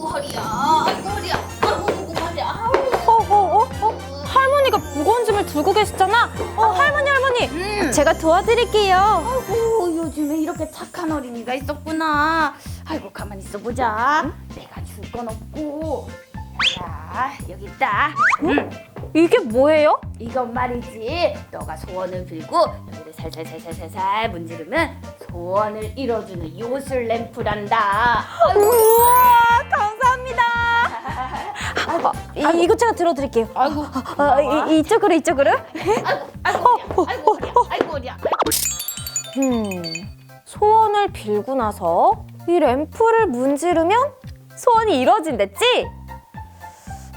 아이고 허리야. 아이고. 어, 어, 어, 어? 할머니가 무거운 짐을 들고 계시잖아. 어, 할머니, 할머니. 음. 제가 도와드릴게요. 아이고 요즘에 이렇게 착한 어린이가 있었구나. 아이고 가만히 있어 보자. 내가 줄 건 없고. 자 여기 있다. 음. 이게 뭐예요? 이건 말이지. 너가 소원을 빌고 여기를 살살살살살살 문지르면 소원을 이뤄주는 요술 램프란다. 아이고. 우와. 아, 이, 이거 제가 들어드릴게요. 아이고. 아, 이, 이쪽으로, 이쪽으로. 아이고. 아이고. 아이고 허리야. 아이고 허리야. 음, 소원을 빌고 나서 이 램프를 문지르면 소원이 이루어진댔지?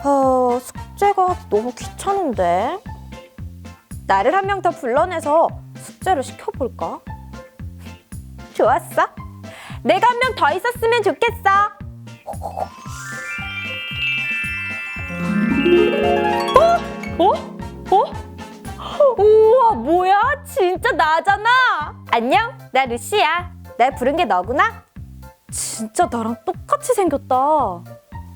어, 숙제가 너무 귀찮은데. 나를 한 명 더 불러내서 숙제를 시켜볼까? 좋았어. 내가 한 명 더 있었으면 좋겠어. 어? 어? 어? 우와 뭐야? 진짜 나잖아. 안녕 나 루시야. 날 부른 게 너구나. 진짜 나랑 똑같이 생겼다.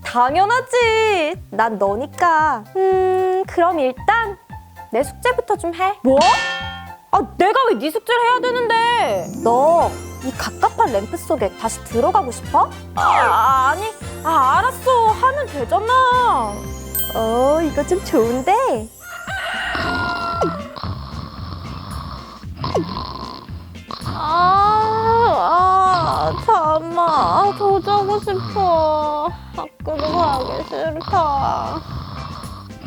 당연하지. 난 너니까. 음 그럼 일단 내 숙제부터 좀해. 뭐? 아 내가 왜 네 숙제를 해야 되는데? 너 이 갑갑한 램프 속에 다시 들어가고 싶어? 아 아니 아 알았어. 하면 되잖아 어 이거 좀 좋은데 아, 아, 잠깐만. 아, 더 자고 싶어. 학교도 가기 싫다.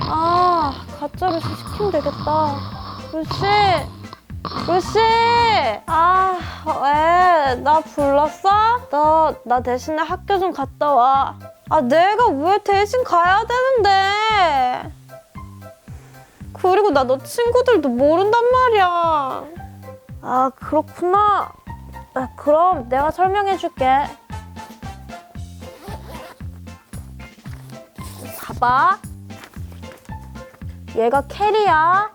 아, 가짜로 시키면 되겠다. 루시! 루시! 아, 왜? 나 불렀어? 나, 나 대신에 학교 좀 갔다 와. 아, 내가 왜 대신 가야 되는데? 그리고 나 너 친구들도 모른단 말이야. 아, 그렇구나. 아, 그럼 내가 설명해 줄게. 봐봐. 얘가 캐리야.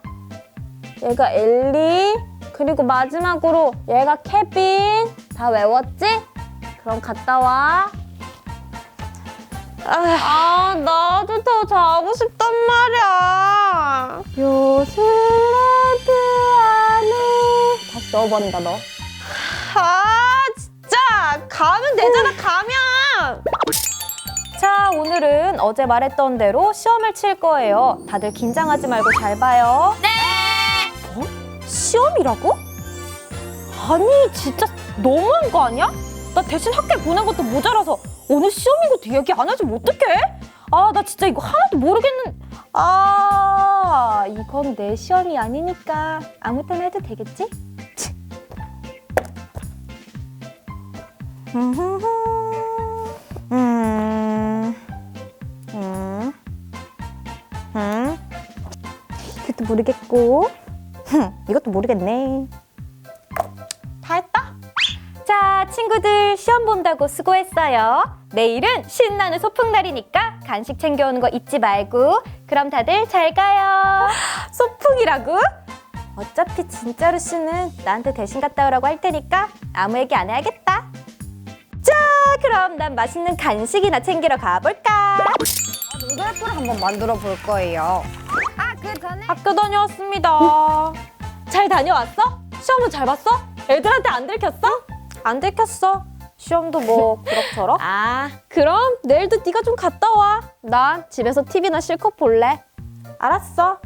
얘가 엘리. 그리고 마지막으로 얘가 케빈. 다 외웠지? 그럼 갔다 와. 아, 나도 더 자고 싶단 말이야. 요술레드 안에 다시 넣어버린다 너. 아, 진짜 가면 되잖아 가면. 자, 오늘은 어제 말했던 대로 시험을 칠 거예요. 다들 긴장하지 말고 잘 봐요. 네. 어? 시험이라고? 아니, 진짜 너무한 거 아니야? 나 대신 학교에 보낸 것도 모자라서 오늘 것도 얘기 안 해주면 어떡해? 아, 나 진짜 이거 하나도 모르겠는... 아, 이건 내 시험이 아니니까 아무 때나 해도 되겠지? 치. 음, 음, 음. 이것도 모르겠고, 흠, 이것도 모르겠네. 친구들 시험 본다고 수고했어요. 내일은 신나는 소풍날이니까 간식 챙겨오는 거 잊지 말고. 그럼 다들 잘 가요. 소풍이라고? 어차피 진짜로 씨는 나한테 대신 갔다 오라고 할 테니까 아무 얘기 안 해야겠다. 자, 그럼 난 맛있는 간식이나 챙기러 가볼까? 누들풀을 한번 만들어 볼 거예요. 아 그 전에 학교 다녀왔습니다. 잘 다녀왔어? 시험은 잘 봤어? 애들한테 안 들켰어? 안 들켰어. 시험도 뭐 그럭저럭. 아, 그럼 내일도 네가 좀 갔다 와. 난 집에서 TV나 실컷 볼래. 알았어.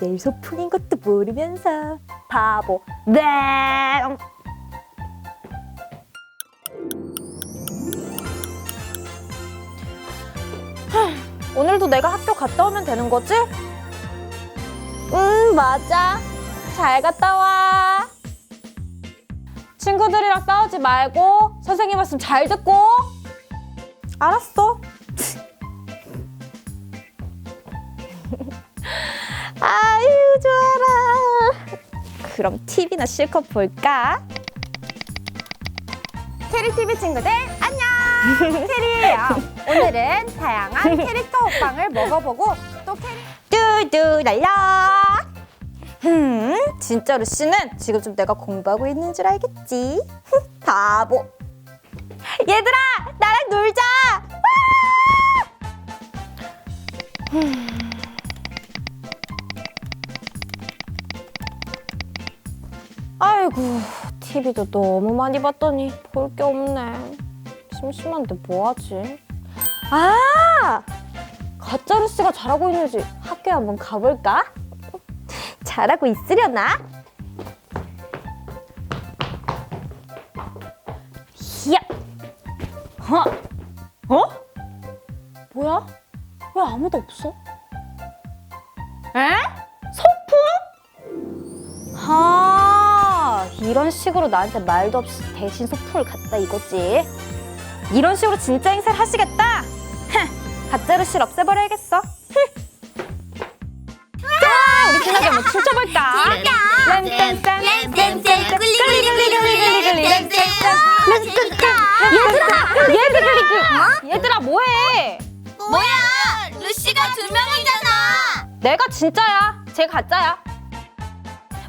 내일 소풍인 것도 모르면서 바보. 네. 오늘도 내가 학교 갔다 오면 되는 거지? 응, 맞아. 잘 갔다 와. 친구들이랑 싸우지 말고 선생님 말씀 잘 듣고. 알았어. 아유, 좋아라. 그럼 TV나 실컷 볼까? 캐리 TV 친구들 안녕. 캐리예요. 오늘은 다양한 캐릭터 호빵을 먹어보고 또 캐리 뚜뚜 날라. 음, 진짜로 씨는 지금쯤 내가 공부하고 있는 줄 알겠지? 바보. 얘들아, 나랑 놀자. 아이고, TV도 너무 많이 봤더니 볼 게 없네. 심심한데 뭐하지? 아! 가짜루스가 잘하고 있는지 학교에 한번 가볼까? 잘하고 있으려나? 히야! 어? 어? 뭐야? 왜 아무도 없어? 에? 소풍? 하, 이런 식으로 나한테 말도 없이 대신 소풍을 갔다 이거지. 이런 식으로 진짜 행세를 하시겠다? 흥, 가짜로 실 없애버려야겠어. 신나게 한번 춤춰볼까? 랜땡땡. 얘들아, 얘들아, 얘들아 뭐해? 뭐야? 루시가 두 명이잖아. 내가 진짜야. 쟤 가짜야.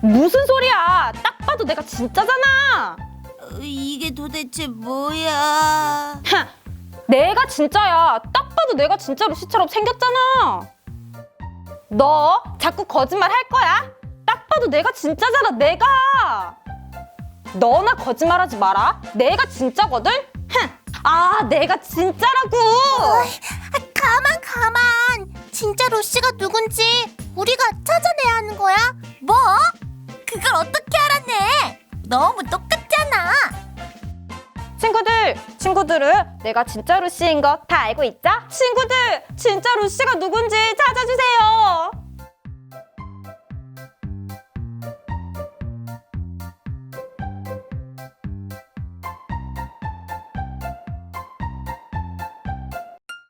무슨 소리야? 딱 봐도 내가 진짜잖아. 어, 이게 도대체 뭐야? 하, 내가 진짜야. 딱 봐도 내가 진짜 루시처럼 생겼잖아. 너 자꾸 거짓말 할 거야? 딱 봐도 내가 진짜잖아. 내가. 너나 거짓말하지 마라. 내가 진짜거든. 흥. 아, 내가 진짜라고. 아, 가만 가만. 진짜 루시가 누군지 우리가 찾아내야 하는 거야? 뭐? 그걸 어떻게 알았네? 너무 똑같잖아. 친구들, 친구들은 내가 진짜 루시인 거 다 알고 있죠? 친구들, 진짜 루시가 누군지 찾아주세요.